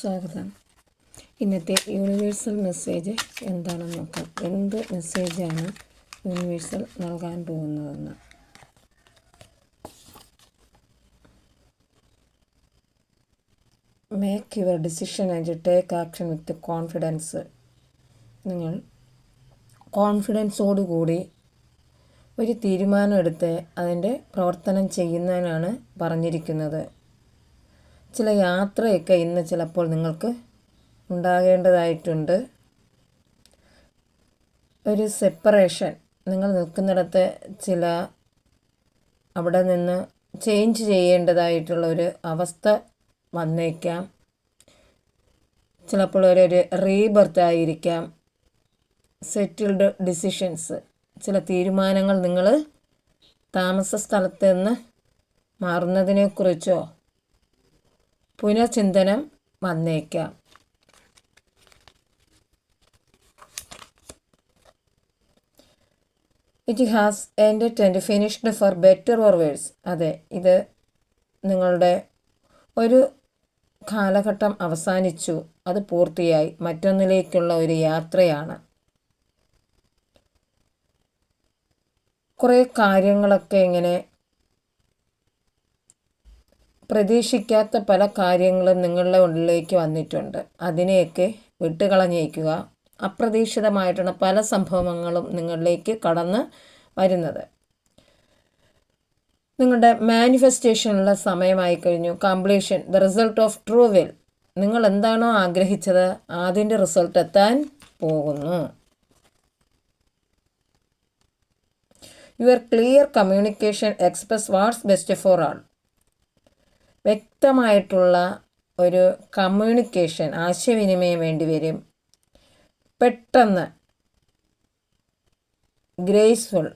സ്വാഗതം. ഇന്നത്തെ universal message എന്താണെന്ന് നോക്കാം. എന്ത് മെസ്സേജാണ് യൂണിവേഴ്സൽ നൽകാൻ പോകുന്നതെന്ന്? Make your decision and take action with confidence നിങ്ങൾ കോൺഫിഡൻസോടുകൂടി ഒരു തീരുമാനം എടുത്ത് അതിന്റെ പ്രവർത്തനം ചെയ്യുന്നതിനാണ് പറഞ്ഞിരിക്കുന്നത്. ചില യാത്രയൊക്കെ ഇന്ന് ചിലപ്പോൾ നിങ്ങൾക്ക് ഉണ്ടാകേണ്ടതായിട്ടുണ്ട്. ഒരു സെപ്പറേഷൻ നിങ്ങൾ നിൽക്കുന്നിടത്ത് ചില അവിടെ നിന്ന് ചേഞ്ച് ചെയ്യേണ്ടതായിട്ടുള്ള ഒരു അവസ്ഥ വന്നേക്കാം. ചിലപ്പോൾ ഒരു റീബർത്ത് ആയിരിക്കാം. സെറ്റിൽഡ് ഡിസിഷൻസ് ചില തീരുമാനങ്ങൾ നിങ്ങൾ താമസ സ്ഥലത്ത് നിന്ന് മാറുന്നതിനെക്കുറിച്ചോ പുനർചിന്തനം വന്നേക്കാം. It has ended and finished for better or worse അതെ ഇത് നിങ്ങളുടെ ഒരു കാലഘട്ടം അവസാനിച്ചു. അത് പൂർത്തിയായി. മറ്റൊന്നിലേക്കുള്ള ഒരു യാത്രയാണ്. കുറേ കാര്യങ്ങളൊക്കെ ഇങ്ങനെ പ്രതീക്ഷിക്കാത്ത പല കാര്യങ്ങളും നിങ്ങളുടെ ഉള്ളിലേക്ക് വന്നിട്ടുണ്ട്. അതിനെയൊക്കെ വിട്ടുകളഞ്ഞേക്കുക അപ്രതീക്ഷിതമായിട്ടുള്ള പല സംഭവങ്ങളും നിങ്ങളിലേക്ക് കടന്ന് വരുന്നത്. നിങ്ങളുടെ മാനിഫെസ്റ്റേഷനുള്ള സമയമായി കഴിഞ്ഞു. Completion the result of true will നിങ്ങൾ എന്താണോ ആഗ്രഹിച്ചത് അതിന്റെ റിസൾട്ട് എത്താൻ പോകുന്നു. Your clear communication express what's best for all വ്യക്തമായിട്ടുള്ള ഒരു കമ്മ്യൂണിക്കേഷൻ ആശയവിനിമയം വേണ്ടി വരും. പെട്ടെന്ന് ഗ്രേസ്ഫുൾ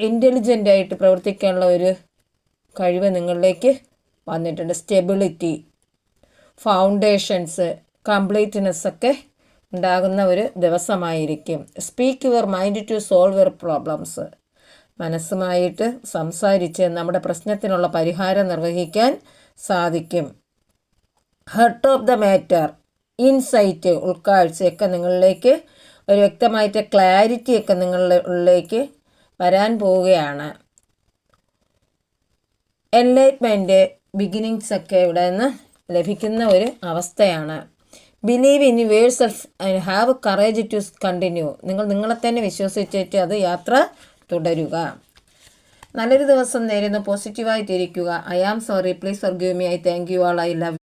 ഇന്റലിജന്റ് ആയിട്ട് പ്രവർത്തിക്കാനുള്ള ഒരു കഴിവ് നിങ്ങളിലേക്ക് വന്നിട്ടുണ്ട്. സ്റ്റെബിലിറ്റി ഫൗണ്ടേഷൻസ് കംപ്ലീറ്റ്നെസ് ഒക്കെ ഉണ്ടാകുന്ന ഒരു ദിവസമായിരിക്കും. Speak your mind to solve your problems മനസ്സുമായിട്ട് സംസാരിച്ച് നമ്മുടെ പ്രശ്നത്തിനുള്ള പരിഹാരം നിർവഹിക്കാൻ സാധിക്കും. Heart of the matter insight ഉൾക്കാഴ്ചയൊക്കെ നിങ്ങളിലേക്ക് ഒരു വ്യക്തമായിട്ട് ക്ലാരിറ്റിയൊക്കെ നിങ്ങളുടെ ഉള്ളിലേക്ക് വരാൻ പോവുകയാണ്. എൻലൈറ്റ്മെന്റ് ബിഗിനിങ്സ് ഒക്കെ ഇവിടെ നിന്ന് ലഭിക്കുന്ന ഒരു അവസ്ഥയാണ്. Believe in verse and have courage to continue നിങ്ങൾ നിങ്ങളെ തന്നെ വിശ്വസിച്ചിട്ട് അത് യാത്ര തുടരുക. നല്ലൊരു ദിവസം നേരുന്നു. പോസിറ്റീവായിട്ടിരിക്കുക I am sorry please forgive me I thank you all I love